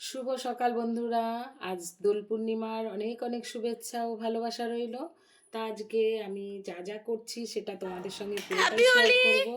শুভ সকাল বন্ধুরা। আজ দোল পূর্ণিমার অনেক অনেক শুভেচ্ছা ও ভালোবাসা রইল। তা আজকে আমি যা যা করছি সেটা তোমাদের সঙ্গে! করব।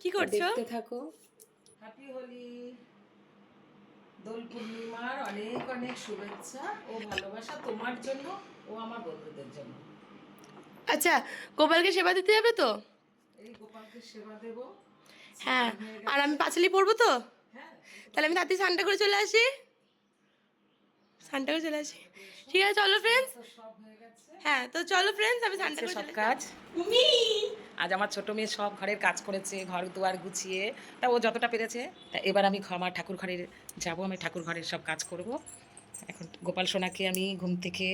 কি করছ? দেখতে থাকো। হ্যাপি হোলি দোল পূর্ণিমার অনেক অনেক শুভেচ্ছা ও ভালোবাসা তোমার জন্য ও আমার বন্ধুদের জন্য। আচ্ছা গোপালকে সেবা দিতে যাবে তো? এই গোপালকে সেবা দেবো। হ্যাঁ আর আমি পাঁচালি পড়ব তো? হ্যাঁ তাহলে আমি তাড়াতাড়ি স্নানটা করে চলে আসি। স্নানটা করে চলে আসি। ঠিক আছে চলো ফ্রেন্ডস হয়ে গেছে হ্যাঁ তো চলো ফ্রেন্ডস আমি স্নানটা করে সব কাজ। তুমি আজ আমার ছোট মেয়ে সব ঘরের কাজ করেছে ঘর দুয়ার গুছিয়ে। তা ও যতটা পেরেছে তা এবার আমি আমার ঠাকুর ঘরের যাব আমি ঠাকুর ঘরের সব কাজ করব। এখন গোপাল সোনাকে আমি ঘুম থেকে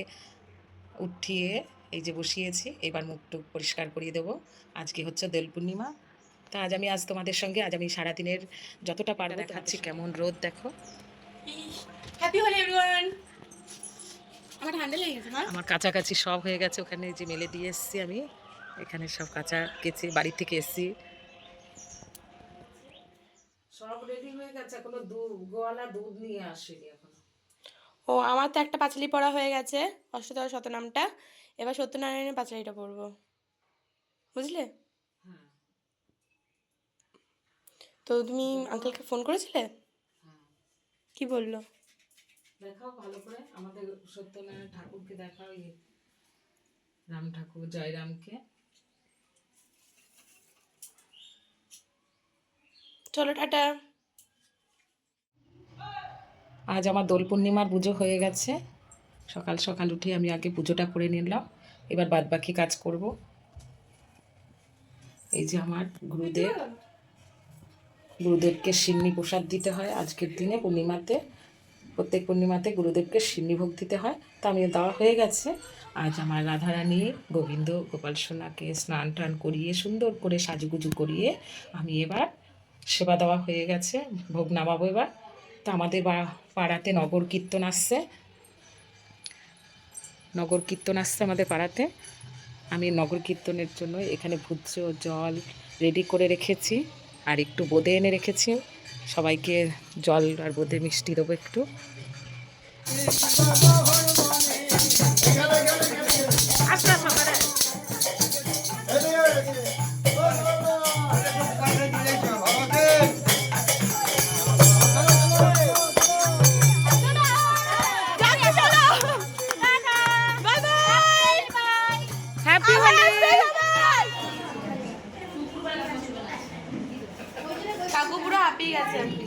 উঠিয়ে এই যে বসিয়েছি এবার মুখ টুক পরিষ্কার করিয়ে দেবো। আজকে হচ্ছে দোল পূর্ণিমা। তা আজ আমি আজ তোমাদের সঙ্গে আজ আমি সারাদিনের যতটা পারব দেখাচ্ছি কেমন রোদ দেখো। হ্যাপি হলি এভরিওয়ান আমার না আমার কাছাকাছি সব হয়ে গেছে ওখানে যে মেলে দিয়ে এসেছি আমি। এখানে সব কাঁচা কেচে বাড়ি থেকে এসেছি। সব রেডি হয়ে গেছে এখনও দুধ গোয়ালা দুধ নিয়ে আসেনি এখনও। ও আমার তো একটা পাঁচালি পড়া হয়ে গেছে অষ্টদশ শতনামটা। এবার সত্যনারায়ণের পাঁচালিটা পড়ব। বুঝলে? হ্যাঁ। তো তুমি আঙ্কেলকে ফোন করেছিলে? হ্যাঁ। কি বলল? দেখাও ভালো করে। আমাদের সত্যনারায়ণ ঠাকুরকে দেখাও ইয়ে রাম ঠাকুর জয়রামকে চলো টাটা। আজ আমার দোল পূর্ণিমার পুজো হয়ে গেছে। সকাল সকাল উঠে আমি আগে পুজোটা করে নিলাম। এবার বাদ বাকি কাজ করব। এই যে আমার গুরুদেব। গুরুদেবকে সিন্নি প্রসাদ দিতে হয় আজকের দিনে পূর্ণিমাতে। প্রত্যেক পূর্ণিমাতে গুরুদেবকে সিন্নি ভোগ দিতে হয়। তা আমি দেওয়া হয়ে গেছে। আজ আমার রাধারানী গোবিন্দ গোপাল সোনাকে স্নান টান করিয়ে সুন্দর করে সাজুগুজু করিয়ে আমি এবার সেবা দেওয়া হয়ে গেছে, ভোগ নামাবো এবার। তা আমাদের বা- পাড়াতে নগর কীর্তন আসছে। নগর কীর্তন আসছে আমাদের পাড়াতে। আমি নগর কীর্তনের জন্য এখানে ভুজ্য জল রেডি করে রেখেছি। আর একটু বোঁদে এনে রেখেছি। সবাইকে জল আর বোধে মিষ্টি দেবো একটু।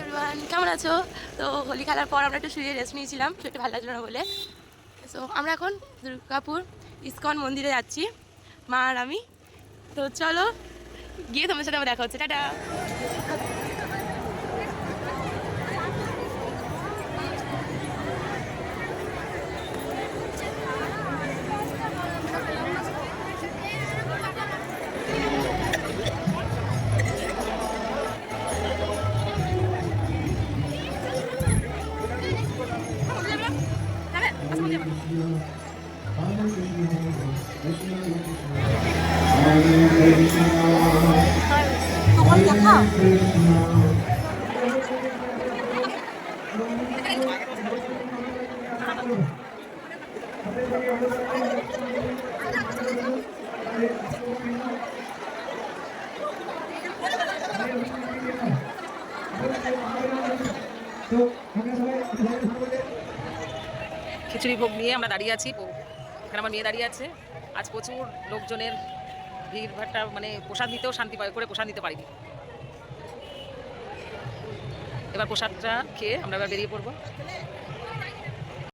এভরিওয়ান কেমন আছো? তো হোলি খেলার পর আমরা একটু শুয়ে রেস্ট নিয়েছিলাম শরীরটা ভালো লাগল না বলে। সো আমরা এখন দুর্গাপুর ইস্কন মন্দিরে যাচ্ছি, মা আর আমি। তো চলো, গিয়ে তোমার সাথে আবার দেখা হচ্ছে। টাটা! তোমার দেখা খিচুড়ি ভোগ নিয়ে আমরা দাঁড়িয়ে আছি। এখানে আমার মেয়ে দাঁড়িয়ে আছে। আজ প্রচুর লোকজনের ভিড় ভাড়টা মানে প্রসাদ নিতেও শান্তি করে প্রসাদ নিতে পারিনি। এবার প্রসাদটা খেয়ে আমরা এবার বেরিয়ে পড়ব।